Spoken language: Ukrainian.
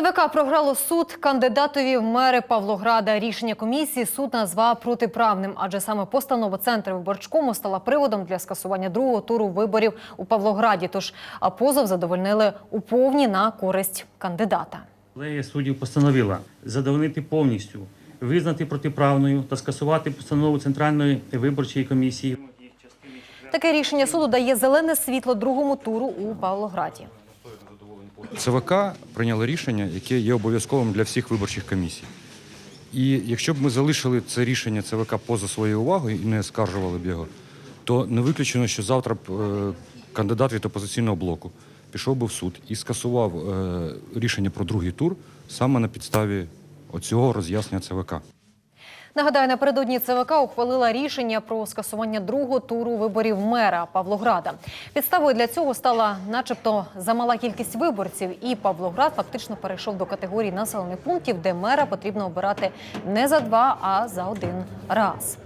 ЦВК програло суд кандидатові в мери Павлограда. Рішення комісії суд назвав протиправним, адже саме постанова центру виборчкому стала приводом для скасування другого туру виборів у Павлограді. Тож позов задовольнили у повні на користь кандидата. Колегія суддів постановила задовольнити повністю, визнати протиправною та скасувати постанову Центральної виборчої комісії. Таке рішення суду дає зелене світло другому туру у Павлограді. ЦВК прийняло рішення, яке є обов'язковим для всіх виборчих комісій. І якщо б ми залишили це рішення ЦВК поза своєю увагою і не скаржували б його, то не виключено, що завтра б е, кандидат від опозиційного блоку пішов би в суд і скасував е, рішення про другий тур саме на підставі оцього роз'яснення ЦВК. Нагадаю, напередодні ЦВК ухвалила рішення про скасування другого туру виборів мера Павлограда. Підставою для цього стала, начебто, замала кількість виборців, і Павлоград фактично перейшов до категорії населених пунктів, де мера потрібно обирати не за два, а за один раз.